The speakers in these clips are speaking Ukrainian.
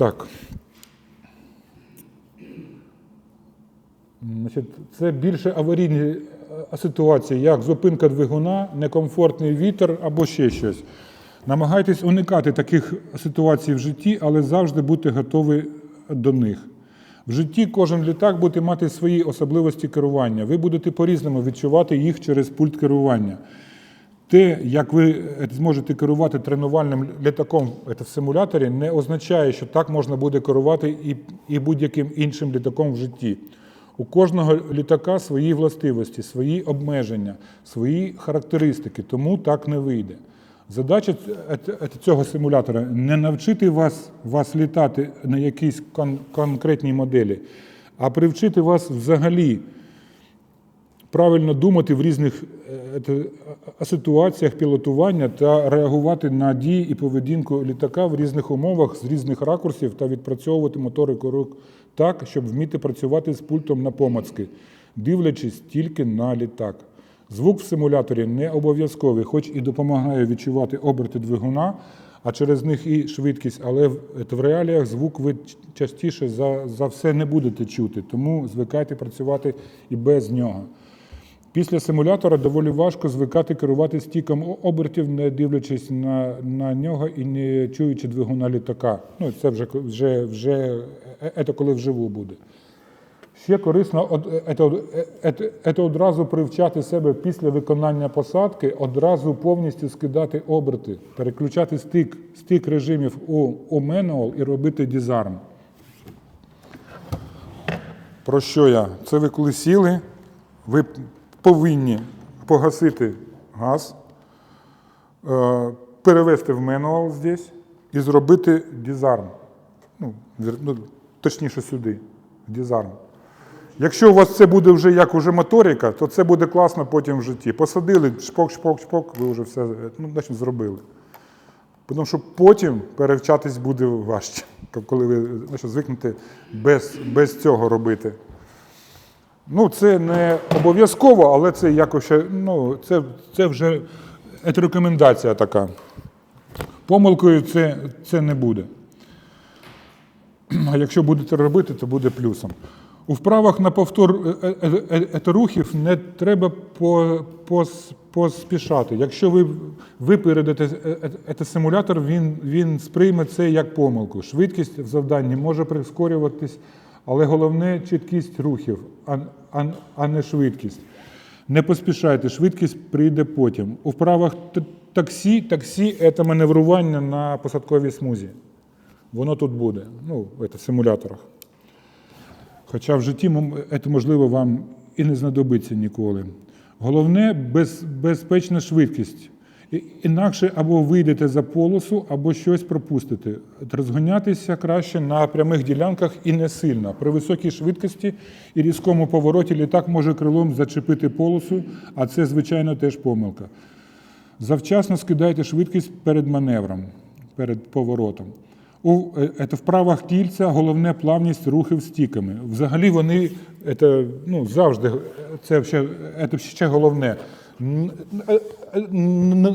Так. Це більше аварійні е, ситуації, як зупинка двигуна, некомфортний вітер або ще щось. Намагайтесь уникати таких ситуацій в житті, але завжди бути готові до них. В житті кожен літак буде мати свої особливості керування. Ви будете по-різному відчувати їх через пульт керування. Те, як ви е, зможете керувати тренувальним літаком е, в симуляторі, не означає, що так можна буде керувати і, і будь-яким іншим літаком в житті. У кожного літака свої властивості, свої обмеження, свої характеристики, тому так не вийде. Задача е- е- цього симулятора не навчити вас, вас літати на якійсь кон- конкретній моделі, а привчити вас взагалі правильно думати в різних е, ситуаціях пілотування та реагувати на дії і поведінку літака в різних умовах з різних ракурсів та відпрацьовувати моторику рук так, щоб вміти працювати з пультом на помацки, дивлячись тільки на літак. Звук в симуляторі не обов'язковий, хоч і допомагає відчувати оберти двигуна, а через них і швидкість, але в, реаліях звук ви частіше за, за все не будете чути, тому звикайте працювати і без нього. Після симулятора доволі важко звикати керувати стіком обертів, не дивлячись на, на нього і не чуючи двигуна літака. Ну, це вже, вже, вже е, е, це коли вживу буде. Ще корисно це, е, одразу привчати себе після виконання посадки, одразу повністю скидати оберти, переключати стик, стик режимів у, у менуал і робити дізарм. Про що я? Це ви коли сіли, ви повинні погасити газ, е, перевести в менуал здесь і зробити дізарм. Ну, ну, точніше сюди, дізарм. Якщо у вас це буде вже як уже моторика, то це буде класно потім в житті. Посадили, шпок, шпок, шпок, ви вже все ну, значить, зробили. Тому що потім перевчатись буде важче, коли ви значить, звикнете без, без цього робити. Ну, це не обов'язково, але це якось ну, це, це вже рекомендація така. Помилкою це, це не буде. А якщо будете робити, то буде плюсом. У вправах на повтор е, е, е, рухів не треба поспішати. Якщо ви випередите е, е, е, симулятор, він, він сприйме це як помилку. Швидкість в завданні може прискорюватись, але головне чіткість рухів, а, а, а не швидкість. Не поспішайте, швидкість прийде потім. У вправах таксі, таксі це маневрування на посадковій смузі. Воно тут буде, ну, в симуляторах. Хоча в житті це, можливо, вам і не знадобиться ніколи. Головне без, безпечна швидкість. Інакше або вийдете за полосу, або щось пропустите. Розганятися краще на прямих ділянках і не сильно. При високій швидкості і різкому повороті літак може крилом зачепити полосу, а це, звичайно, теж помилка. Завчасно скидайте швидкість перед маневром, перед поворотом. У це вправах кільця головне плавність рухів стіками. Взагалі вони це, ну, завжди це ще, це ще головне. Е, Не,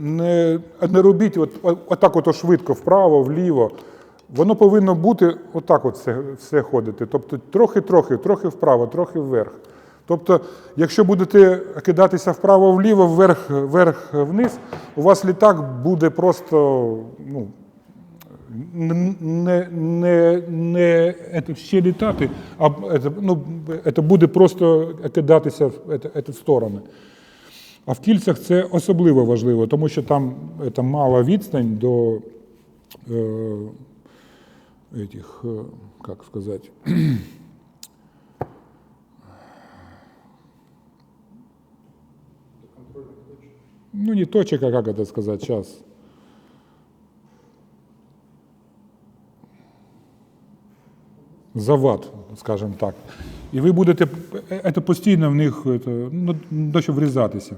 не, не робіть от, отак от швидко вправо, вліво. Воно повинно бути отак от все, все ходити. Тобто трохи-трохи, трохи вправо, трохи вверх. Тобто, якщо будете кидатися вправо-вліво, вверх, вверх, вниз, у вас літак буде просто ну, не, не, не, ето, ще літати, а ето, ну, ето буде просто кидатися в ето, сторони. А в кільцях це особливо важливо, тому що там ето, мала відстань до е, этих, е, як сказати, ну не точек, а как это сказать сейчас. Завад, скажімо так. І ви будете це постійно в них це, ну, до що врізатися.